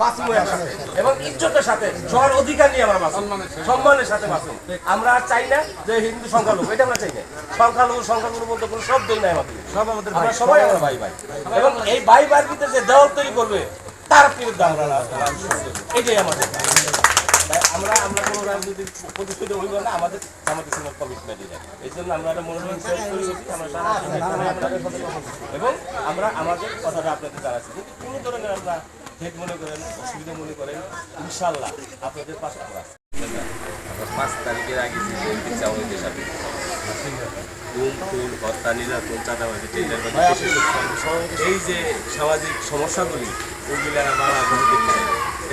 একসাথে এবং ইজ্জতের সাথে সবার অধিকার নিয়ে আমরা বাঁচুন সম্মানের সাথে বাঁচুন আমরা আর চাই না যে হিন্দু সংখ্যালঘু এটা আমরা চাই না সংখ্যালঘু সংখ্যালঘুর মধ্যে কোনো শব্দই নাই আমাদের সব আমাদের আমরা সবাই আমরা ভাই ভাই এবং এই ভাই ভাইয়ের ভিতরে যে দেওয়াল তৈরি করবে তার বিরুদ্ধে আমরা এটাই আমাদের আমরা আমরা কোনো রাজনৈতিক প্রতিষ্ঠিত হইব না আমাদের আমাদের সিনেমার কমিটমেন্ট এটা এই জন্য আমরা একটা মনোনয়ন। এবং আমরা আমাদের কথাটা আপনাদের জানাচ্ছি কোনো ধরনের আমরা ভেদ মনে করেন অসুবিধা মনে করেন ইনশাল্লাহ আপনাদের পাশে। আমরা পাঁচ তারিখের আগে এই যে সামাজিক সমস্যাগুলি ওইগুলি আমরা দেখতে চাই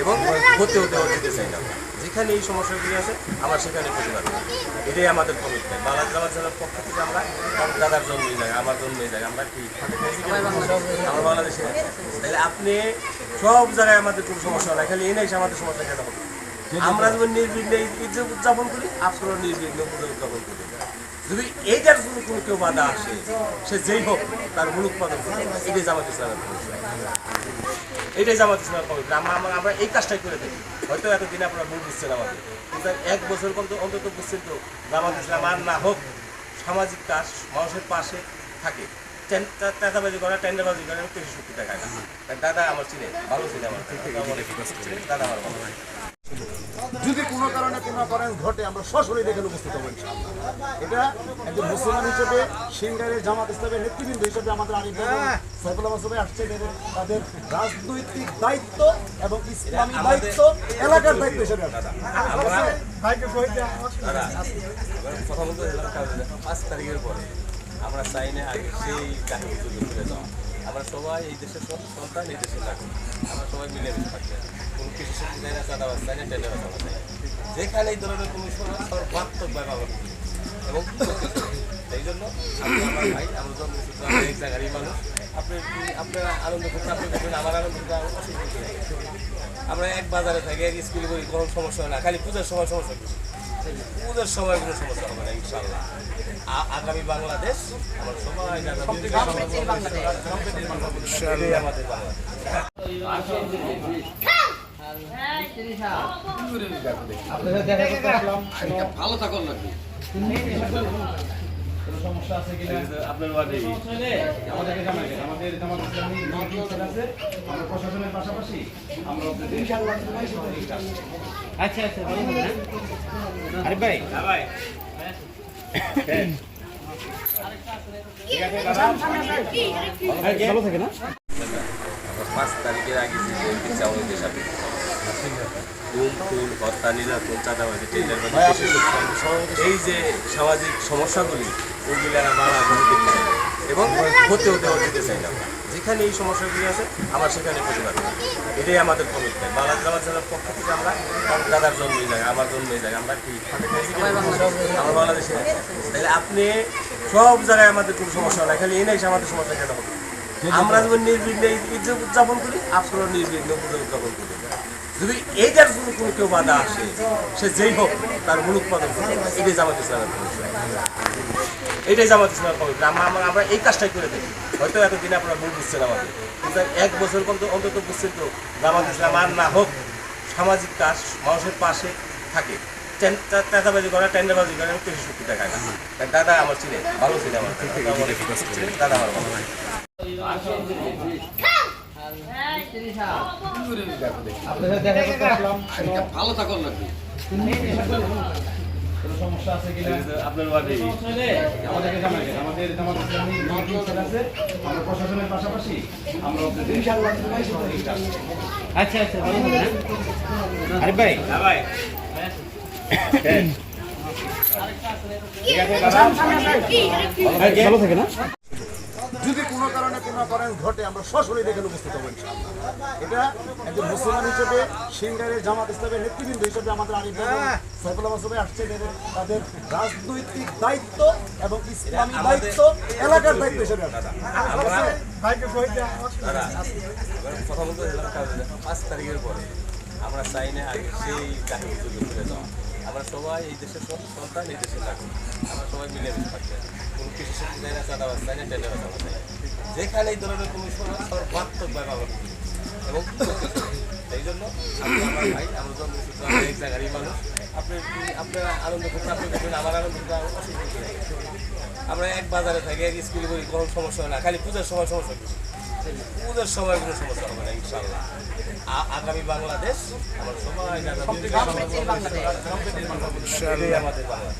এবং হতে হতে দিতে চাই না। যেখানে এই সমস্যাগুলি আছে আমার সেখানে প্রতিবাদ করি। এটাই আমাদের কমিটমেন্ট বাংলাদেশ জামাত জেলার পক্ষ থেকে আমরা দাদার জন্মই যায় আমার জন্মই যায় আমরা কি আমরা বাংলাদেশে তাহলে আপনি সব জায়গায় আমাদের কোনো সমস্যা নাই খালি এনেই আমাদের সমস্যা কেন হবে। আমরা যখন নির্বিঘ্নে ঈদ উদযাপন করি আপনারা নির্বিঘ্নে পুজো উদযাপন করি। যদি এইটার জন্য কোনো কেউ বাধা আসে সে যেই হোক তার মুলুক পালন করতে হবে। এটাই জামাত ইসলামের এটাই জামাত ইসলামের। আমরা আমরা- আমরা এই কাজটাই করে থাকি। হয়তো এতদিন আপনারা ভুল বুঝছেন আমাদের কিন্তু এক বছর পর্যন্ত অন্তত বুঝছেন তো জামাত ইসলাম আর না হোক সামাজিক কাজ মানুষের পাশে থাকে। টাকাবাজি করা টেন্ডারবাজি করা কৃষি শক্তি দেখায় না দাদা আমার চিনে ভালো চিনে আমার। দাদা আমার ভালো যদি কোনো কারণে কোনো অপরাধ ঘটে আমরা সশরীরে এখানে উপস্থিত হব ইনশাআল্লাহ। এটা একজন মুসলমান হিসেবে সিঙ্গারের জামাত ইসলামের নেতৃবৃন্দ হিসেবে আমাদের আরিফ সাইফুল্লাহ মাসুমে আসছে তাদের রাজনৈতিক দায়িত্ব এবং ইসলামী দায়িত্ব এলাকার দায়িত্ব হিসেবে কথা বলতে কারণ পাঁচ তারিখের পরে আমরা চাই না আগে সেই কাহিনী যুগে ফিরে যাওয়া। আমরা সবাই এই দেশের সন্তান এই দেশে থাকি আমরা সবাই মিলেমিশে থাকি কোনো কিছু শক্তি চাই না চাঁদাবাজ চাই না টেন্ডার চাই যেখানে এই ধরনের কোনো সময় বাস্তবভাবে আমরা করি। এবং এই জন্য আপনি আমার ভাই, আমরা জন্মসূত্র আমরা এক জায়গারই মানুষ। আপনি আপনারা আনন্দ করতে, আপনি করবেন আমার আনন্দ করতে আমার আমরা এক বাজারে থাকি, এক স্কুলে করি কোনো সমস্যা হয় না, খালি পূজার সময় সমস্যা হয়। সবাই কোনো সমস্যা হবে না ইনশাল্লাহ আগামী বাংলাদেশ আমার সবাই আমাদের বাংলাদেশ। আসলাম ভালো থাকুন নাকি? কোনো সমস্যা আছে কিনা? আপনার বাড়ি। আমাদেরকে জানাবেন। আমাদের জামাত ইসলামী আছে। আমরা প্রশাসনের পাশাপাশি আমরা আপনাদের আচ্ছা আচ্ছা আরে ভাই। ভাই। ভালো থাকে না পাঁচ তারিখের আগে যে হত্যা নির্যাতন চাঁদাবাজি টেন্ডারবাজি এই যে সামাজিক সমস্যাগুলি রাজনীতি। এবং হতে হতে দিতে চাই না। যেখানে এই সমস্যাগুলি আছে আমার সেখানে প্রতিবাদ এটাই আমাদের কমিটমেন্ট বাংলাদেশ জামাত জেলার পক্ষ থেকে আমরা দাদার জন্মই যায় আমার জন্মই যায় আমরা কি আমরা বাংলাদেশে তাহলে আপনি সব জায়গায় আমাদের কোনো সমস্যা নাই খালি এনেই আমাদের সমস্যা কেন হবে? আমরা যখন নির্বিঘ্নে ঈদ উদযাপন করি আপনারা নির্বিঘ্নে পুজো উদযাপন করি যদি এইটার জন্য কোনো কেউ বাধা আসে সে যেই হোক তার পালন করতে এটাই জামাত ইসলামের। এটাই জামাত ইসলামের পরিচয়। আমরা আমরা- আমরা এই কাজটাই করে থাকি। হয়তো এতদিন আপনারা ভুল বুঝছেন আমাদের কিন্তু এক বছর পর্যন্ত অন্তত বুঝছেন তো জামাত ইসলাম আর না হোক সামাজিক কাজ মানুষের পাশে থাকে। টাকাবাজি করা টেন্ডারবাজি করা কৃষি শক্তি দেখায় না। তাই দাদা আমার চিনে ভালো চিনে আমার। দাদা আমার ভালো আপনাদের দেখা করতে ভালো থাকুন নাকি? কোনো সমস্যা আছে কিনা? আপনার বাড়ি। আমাদেরকে জানাবেন। আমাদের জামাত ইসলামী আছে। আমরা প্রশাসনের পাশাপাশি আমরা আপনাদের আচ্ছা আচ্ছা আরে ভাই। ভাই। ভালো থাকে না? কোনো অপরাধ ঘটে আমরা সশরীরে এখানে উপস্থিত হব ইনশাআল্লাহ। এটা একজন মুসলমান হিসেবে সিঙ্গারের জামাত ইসলামের নেতৃবৃন্দ হিসেবে আমাদের আরিফ সাইফুল্লাহ মাসুমে আসছে তাদের রাজনৈতিক দায়িত্ব এবং ইসলামী দায়িত্ব এলাকার দায়িত্ব হিসেবে। দাদা, এবার কথা বলতে দেখো, পাঁচ তারিখের পরে আমরা চাই না আগে সেই কাহিনী ফিরে যাওয়া আমরা সবাই এই দেশের সন্তান এই দেশে থাকি আমরা সবাই মিলে মিলে থাকি কোনো কিছু শক্তি চাই না চাঁদাবাজ চাই না টেন্ডার চাঁদা চাই যেখানে এই ধরনের কমিশন সর্বাত্মকভাবে আমরা এবং সেই জন্য আমার ভাই, আমরা জন্মসূত্র আমরা এক জায়গারই মানুষ। আপনি আপনার আনন্দ করতে, আপনি দেখবেন আমার আনন্দ আমরা এক বাজারে থাকি, এক স্কুলে করি কোনো সমস্যা হয় না, খালি পূজার সময় সমস্যা ওদের সময় কোনো সমস্যা হবে না ইনশাল্লাহ আগামী বাংলাদেশ আমার সবাই আমাদের বাংলাদেশ।